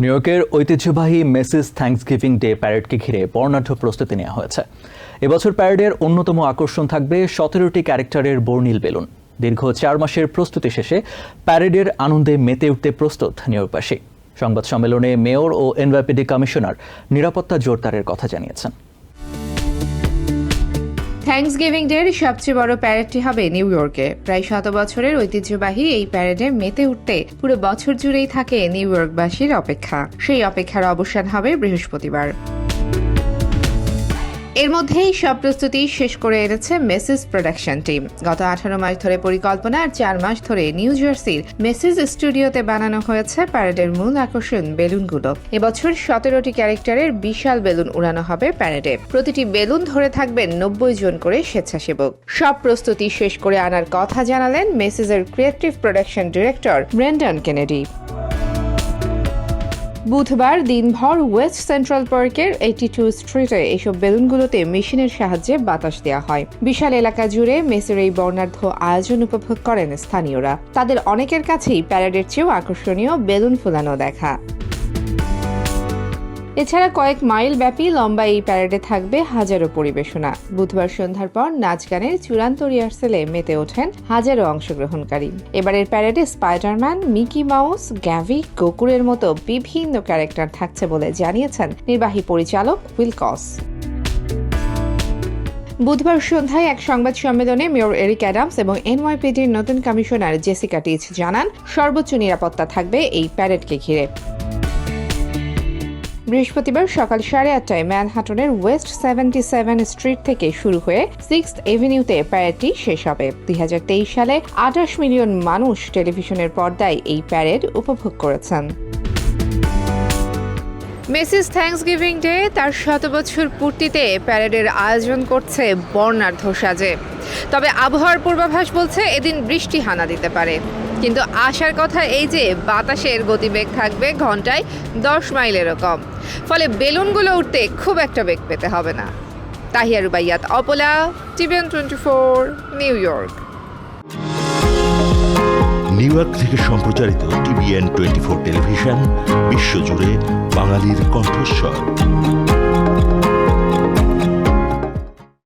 New ইয়র্কের ঐতিহ্যবাহী Messi's Thanksgiving day প্যারেডকে ঘিরে বর্ণাঢ্য প্রস্তুতি নেওয়া হয়েছে। এবছর প্যারেডের অন্যতম আকর্ষণ থাকবে সতেরোটি ক্যারেক্টারের বর্ণিল বেলুন। দীর্ঘ চার মাসের প্রস্তুতি শেষে প্যারেডের আনন্দে মেতে উঠতে প্রস্তুত নিউ সংবাদ সম্মেলনে মেয়র ও এনভাইপিডি কমিশনার নিরাপত্তা জোরদারের কথা জানিয়েছেন। থ্যাঙ্কসগিভিং ডের সবচেয়ে বড় প্যারেডটি হবে নিউ ইয়র্কে প্রায় শত বছরের ঐতিহ্যবাহী এই প্যারেডে মেতে উঠতে পুরো বছর জুড়েই থাকে নিউ ইয়র্কবাসীর অপেক্ষা। সেই অপেক্ষার অবসান হবে বৃহস্পতিবার। এর মধ্যেই সব প্রস্তুতি শেষ করে এনেছে মেসেজ প্রোডাকশন টিম গত আঠারো মাস ধরে পরিকল্পনা আর চার মাস ধরে নিউ জার্সির মেসেজ স্টুডিওতে বানানো হয়েছে প্যারেডের মূল আকর্ষণ বেলুনগুলো। এবছর সতেরোটি ক্যারেক্টারের বিশাল বেলুন উড়ানো হবে প্যারেডে। প্রতিটি বেলুন ধরে থাকবেন নব্বই জন করে স্বেচ্ছাসেবক। সব প্রস্তুতি শেষ করে আনার কথা জানালেন মেসেজের creative production director Brendan Kennedy বুধবার দিনভর ওয়েস্ট সেন্ট্রাল পার্কের এইটি টু স্ট্রিটে এইসব বেলুনগুলোতে মেশিনের সাহায্যে বাতাস দেওয়া হয়। বিশাল এলাকা জুড়ে মেসের এই বর্ণার্ধ আয়োজন উপভোগ করেন স্থানীয়রা। তাদের অনেকের কাছেই প্যারেডের চেয়েও আকর্ষণীয় বেলুন ফুলানো দেখা। এছাড়া কয়েক মাইল ব্যাপী লম্বা এই প্যারেডে থাকবে হাজারো পরিবেশনা। বুধবার সন্ধ্যার পর নাচ গানের চূড়ান্ত রিহার্সেলে মেতে ওঠেন হাজারো অংশগ্রহণকারী। এবারের প্যারেডে স্পাইডারম্যান, মিকি মাউস, গ্যাভি গোকুরের মতো বিভিন্ন ক্যারেক্টার থাকছে বলে জানিয়েছেন নির্বাহী পরিচালক উইলকস বুধবার সন্ধ্যায় এক সংবাদ সম্মেলনে মেয়র এরিক অ্যাডামস এবং এনওয়াইপিডির নতুন কমিশনার জেসিকা টিচ জানান, সর্বোচ্চ নিরাপত্তা থাকবে এই প্যারেডকে ঘিরে। বৃহস্পতিবার সকাল সাড়ে আটটায় ম্যানহাটনের ওয়েস্ট সেভেন্টি সেভেন স্ট্রিট থেকে শুরু হয়ে সিক্স এভিনিউতে প্যারেডটি শেষ হবে। দু হাজার তেইশ সালে আঠাশ মিলিয়ন মানুষ টেলিভিশনের পর্দায় এই প্যারেড উপভোগ করেছেন। মেসিস থ্যাঙ্কসগিভিং ডে তার শত বছর পূর্তিতে প্যারেডের আয়োজন করছে বর্ণাঢ্য সাজে। তবে আবহাওয়ার পূর্বাভাস বলছে এদিন বৃষ্টি হানা দিতে পারে। কিন্তু আসার কথা এই যে, বাতাসের গতিবেগ থাকবে ঘন্টায় দশ মাইলেরও কম ফলে বেলুনগুলো উঠতে খুব একটা বেগ পেতে হবে না। তাহিয়া রুবাইয়াত, অপলা, TVN twenty four, New York. New York থেকে সম্প্রচারিত টিভিএন টোয়েন্টি ফোর টেলিভিশন, বিশ্বজুড়ে বাঙালির কণ্ঠস্বর।